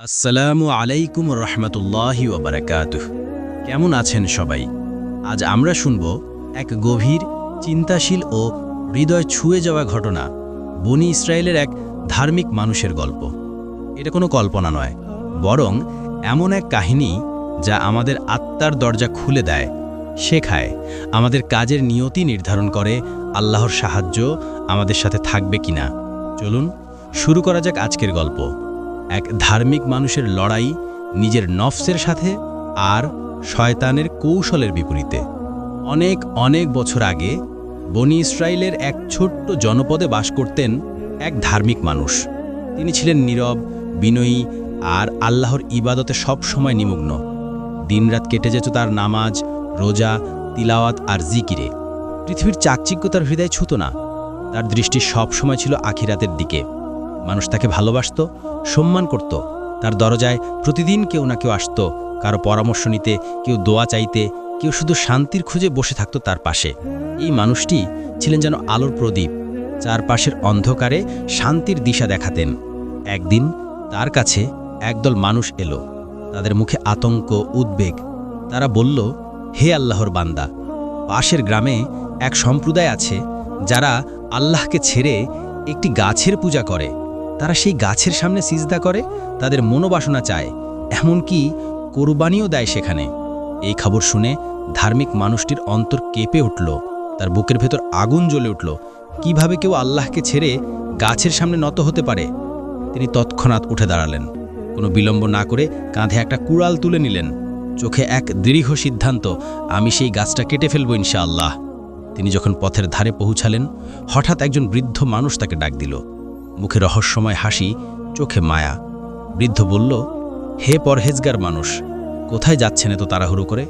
আসসালামু আলাইকুম রহমতুল্লাহি ওবরাকাতুহ কেমন আছেন সবাই? আজ আমরা শুনব এক গভীর, চিন্তাশীল ও হৃদয় ছুঁয়ে যাওয়া ঘটনা, বনি ইসরায়েলের এক ধার্মিক মানুষের গল্প। এটা কোনো কল্পনা নয়, বরং এমন এক কাহিনী যা আমাদের আত্মার দরজা খুলে দেয়, শেখায়, আমাদের কাজের নিয়তি নির্ধারণ করে, আল্লাহর সাহায্য আমাদের সাথে থাকবে কিনা। চলুন, শুরু করা যাক আজকের গল্প। এক ধার্মিক মানুষের লড়াই নিজের নফসের সাথে আর শয়তানের কৌশলের বিপরীতে। অনেক অনেক বছর আগে বনি ইসরায়েলের এক ছোট্ট জনপদে বাস করতেন এক ধার্মিক মানুষ। তিনি ছিলেন নীরব, বিনয়ী আর আল্লাহর ইবাদতে সব সময় নিমগ্ন। দিনরাত কেটে যেত তার নামাজ, রোজা, তিলাওয়াত আর জিকিরে। পৃথিবীর চাকচিক্য তার হৃদয় ছুতো না। তার দৃষ্টি সব সময় ছিল আখিরাতের দিকে। মানুষ তাকে ভালোবাসত সম্মান করত। তার দরজায় প্রতিদিন কেউ না কেউ আসত, কারও পরামর্শ নিতে, কেউ দোয়া চাইতে, কেউ শুধু শান্তির খুঁজে বসে থাকত তার পাশে। এই মানুষটি ছিলেন যেন আলোর প্রদীপ, চারপাশের অন্ধকারে শান্তির দিশা দেখাতেন। একদিন তার কাছে একদল মানুষ এলো। তাদের মুখে আতঙ্ক, উদ্বেগ। তারা বলল, হে আল্লাহর বান্দা, পাশের গ্রামে এক সম্প্রদায় আছে যারা আল্লাহকে ছেড়ে একটি গাছের পূজা করে। তারা সেই গাছের সামনে সিজদা করে, তাদের মনোবাসনা চায়। এমনকি কোরবানিও দেয় সেখানে। এই খবর শুনে ধার্মিক মানুষটির অন্তর কেঁপে উঠল। তার বুকের ভেতর আগুন জ্বলে উঠল। কীভাবে কেউ আল্লাহকে ছেড়ে গাছের সামনে নত হতে পারে? তিনি তৎক্ষণাৎ উঠে দাঁড়ালেন। কোনো বিলম্ব না করে কাঁধে একটা কুড়াল তুলে নিলেন। চোখে এক দৃঢ় সিদ্ধান্ত, আমি সেই গাছটা কেটে ফেলব ইনশাআল্লাহ। তিনি যখন পথের ধারে পৌঁছালেন, হঠাৎ একজন বৃদ্ধ মানুষ তাকে ডাক দিল। মুখে রহস্যময় হাসি, চোখে মায়া। বৃদ্ধ বলল, হে পরহেজগার মানুষ, কোথায় যাচ্ছেন এত তাড়াহুড়ো করে?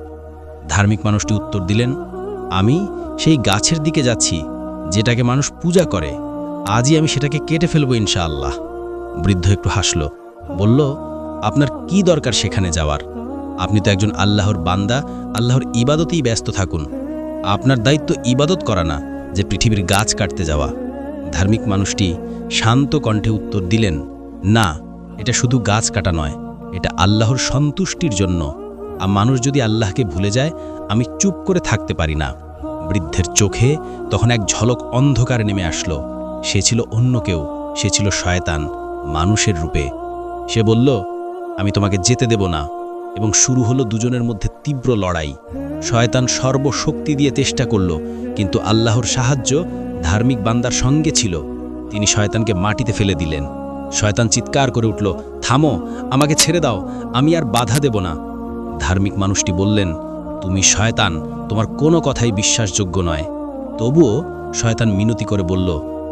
ধার্মিক মানুষটি উত্তর দিলেন, আমি সেই গাছের দিকে যাচ্ছি, যেটাকে মানুষ পূজা করে। আজই আমি সেটাকে কেটে ফেলব ইনশাআল্লাহ। বৃদ্ধ একটু হাসল, বলল, আপনার কি দরকার সেখানে যাওয়ার? আপনি তো একজন আল্লাহর বান্দা, আল্লাহর ইবাদতেই ব্যস্ত থাকুন। আপনার দায়িত্ব ইবাদত করা না, যে পৃথিবীর গাছ কাটতে যাওয়া। ধার্মিক মানুষটি শান্ত কণ্ঠে উত্তর দিলেন, না, এটা শুধু গাছ কাটা নয়, এটা আল্লাহর সন্তুষ্টির জন্য। আর মানুষ যদি আল্লাহকে ভুলে যায়, আমি চুপ করে থাকতে পারি না। বৃদ্ধের চোখে তখন এক ঝলক অন্ধকার নেমে আসলো। সে ছিল অন্য কেউ, সে ছিল শয়তান, মানুষের রূপে। সে বলল, আমি তোমাকে যেতে দেব না। এবং শুরু হলো দুজনের মধ্যে তীব্র লড়াই। শয়তান সর্বশক্তি দিয়ে চেষ্টা করল, কিন্তু আল্লাহর সাহায্য ধার্মিক বান্দার সঙ্গে ছিল। তিনি শয়তানকে মাটিতে ফেলে দিলেন। শয়তান চিৎকার করে উঠল, থামো, আমাকে ছেড়ে দাও, আমি আর বাধা দেব না। ধার্মিক মানুষটি বললেন, তুমি শয়তান, তোমার কোনো কথাই বিশ্বাসযোগ্য নয়। তবুও শয়তান মিনতি করে বলল,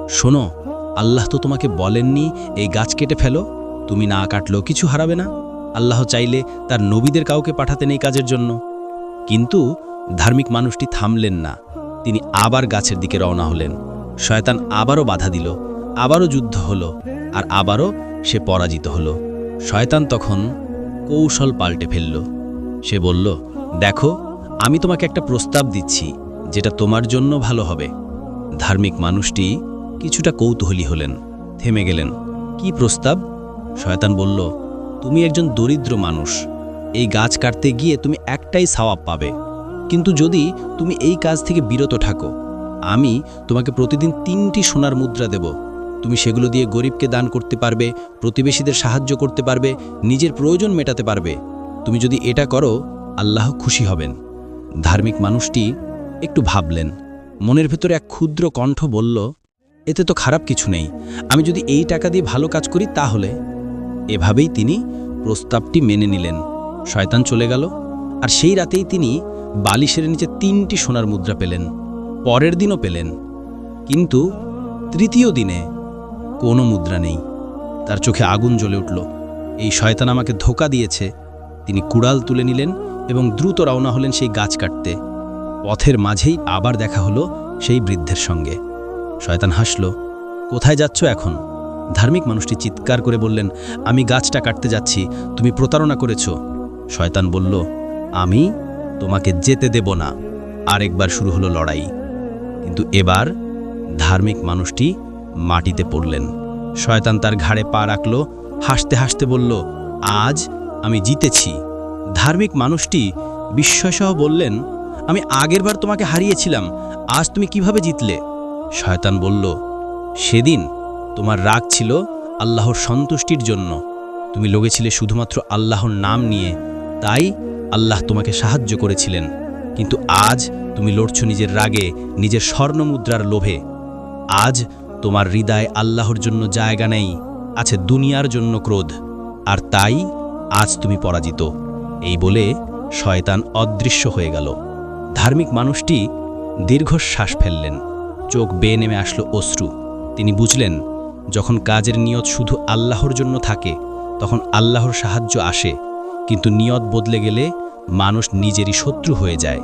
শোনো, আল্লাহ তো তোমাকে বলেননি, এই গাছ কেটে ফেলো, তুমি না কাটলেও কিছু হারাবে না। আল্লাহ চাইলে তার নবীদের কাউকে পাঠাতেন এই কাজের জন্য। কিন্তু ধার্মিক মানুষটি থামলেন না, তিনি আবার গাছের দিকে রওনা হলেন। শয়তান আবারও বাধা দিল, আবারও যুদ্ধ হলো, আর আবারও সে পরাজিত হলো। শয়তান তখন কৌশল পাল্টে ফেলল। সে বলল, দেখো, আমি তোমাকে একটা প্রস্তাব দিচ্ছি, যেটা তোমার জন্য ভালো হবে। ধার্মিক মানুষটি কিছুটা কৌতূহলী হলেন, থেমে গেলেন। কি প্রস্তাব? শয়তান বলল, তুমি একজন দরিদ্র মানুষ। এই গাছ কাটতে গিয়ে তুমি একটাই সাওয়াব পাবে। কিন্তু যদি তুমি এই কাজ থেকে বিরত থাকো আমি তোমাকে প্রতিদিন তিনটি সোনার মুদ্রা দেব। তুমি সেগুলো দিয়ে গরিবকে দান করতে পারবে, প্রতিবেশীদের সাহায্য করতে পারবে, নিজের প্রয়োজন মেটাতে পারবে। তুমি যদি এটা করো, আল্লাহ খুশি হবেন। ধার্মিক মানুষটি একটু ভাবলেন। মনের ভেতরে এক ক্ষুদ্র কণ্ঠ বলল, এতে তো খারাপ কিছু নেই। আমি যদি এই টাকা দিয়ে ভালো কাজ করি তাহলে? এভাবেই তিনি প্রস্তাবটি মেনে নিলেন। শয়তান চলে গেল, আর সেই রাতেই তিনি বালিশের নিচে তিনটি সোনার মুদ্রা পেলেন। পরের দিনও পেলেন। কিন্তু তৃতীয় দিনে কোনো মুদ্রা নেই। তার চোখে আগুন জ্বলে উঠল। এই শয়তান আমাকে ধোকা দিয়েছে। তিনি কুড়াল তুলে নিলেন এবং দ্রুত রওনা হলেন সেই গাছ কাটতে। পথের মাঝেই আবার দেখা হলো সেই বৃদ্ধের সঙ্গে। শয়তান হাসল, কোথায় যাচ্ছ এখন? ধার্মিক মানুষটি চিৎকার করে বললেন, আমি গাছটা কাটতে যাচ্ছি, তুমি প্রতারণা করেছ। শয়তান বলল, আমি তোমাকে যেতে দেব না। আরেকবার শুরু হলো লড়াই। কিন্তু এবার ধার্মিক মানুষটি মাটিতে পড়লেন। শয়তান তার ঘাড়ে পা রাখল, হাসতে হাসতে বলল, আজ আমি জিতেছি। ধার্মিক মানুষটি বিস্ময়সহ বললেন, আমি আগেরবার তোমাকে হারিয়েছিলাম, আজ তুমি কীভাবে জিতলে? শয়তান বলল, সেদিন তোমার রাগ ছিল আল্লাহর সন্তুষ্টির জন্য। তুমি লগেছিলে শুধুমাত্র আল্লাহর নাম নিয়ে, তাই আল্লাহ তোমাকে সাহায্য করেছিলেন। কিন্তু আজ তুমি লড়ছ নিজের রাগে, নিজের স্বর্ণমুদ্রার লোভে। আজ তোমার হৃদয় আল্লাহর জন্য জায়গা নেই, আছে দুনিয়ার জন্য ক্রোধ। আর তাই আজ তুমি পরাজিত। এই বলে শয়তান অদৃশ্য হয়ে গেল। ধার্মিক মানুষটি দীর্ঘশ্বাস ফেললেন। চোখ বেয়ে নেমে আসলো অশ্রু। তিনি বুঝলেন, যখন কাজের নিয়ত শুধু আল্লাহর জন্য থাকে, তখন আল্লাহর সাহায্য আসে। কিন্তু নিয়ত বদলে গেলে মানুষ নিজেরই শত্রু হয়ে যায়।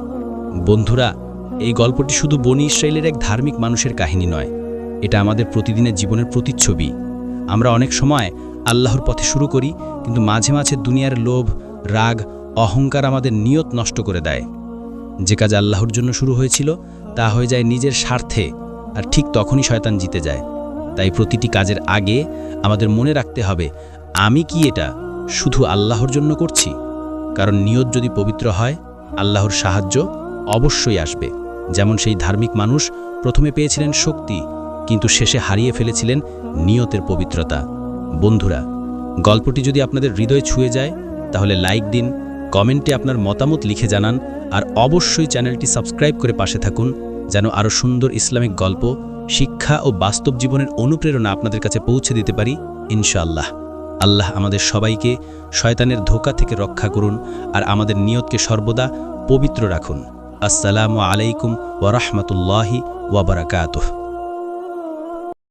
বন্ধুরা, এই গল্পটি শুধু বনি ইসরায়েলের এক ধার্মিক মানুষের কাহিনী নয়। এটা আমাদের প্রতিদিনের জীবনের প্রতিচ্ছবি। আমরা অনেক সময় আল্লাহর পথে শুরু করি, কিন্তু মাঝে মাঝে দুনিয়ার লোভ, রাগ, অহংকার আমাদের নিয়ত নষ্ট করে দেয়। যে কাজ আল্লাহর জন্য শুরু হয়েছিল, তা হয়ে যায় নিজের স্বার্থে, আর ঠিক তখনই শয়তান জিতে যায়। তাই প্রতিটি কাজের আগে আমাদের মনে রাখতে হবে, আমি কি এটা? শুধু আল্লাহর জন্য করছি? কারণ নিয়ত যদি পবিত্র হয়, আল্লাহর সাহায্য অবশ্যই আসবে। যেমন সেই ধার্মিক মানুষ প্রথমে পেয়েছিলেন শক্তি, কিন্তু শেষে হারিয়ে ফেলেছিলেন নিয়তের পবিত্রতা। বন্ধুরা, গল্পটি যদি আপনাদের হৃদয় ছুঁয়ে যায়, তাহলে লাইক দিন, কমেন্টে আপনার মতামত লিখে জানান, আর অবশ্যই চ্যানেলটি সাবস্ক্রাইব করে পাশে থাকুন, যেন আরও সুন্দর ইসলামিক গল্প, শিক্ষা ও বাস্তব জীবনের অনুপ্রেরণা আপনাদের কাছে পৌঁছে দিতে পারি, ইনশাআল্লাহ। আল্লাহ আমাদের সবাইকে শয়তানের ধোকা থেকে রক্ষা করুন আর আমাদের নিয়তকে সর্বদা পবিত্র রাখুন। আসসালামু আলাইকুম ওরহমতুল্লাহি ওয়াবারাকাতুহ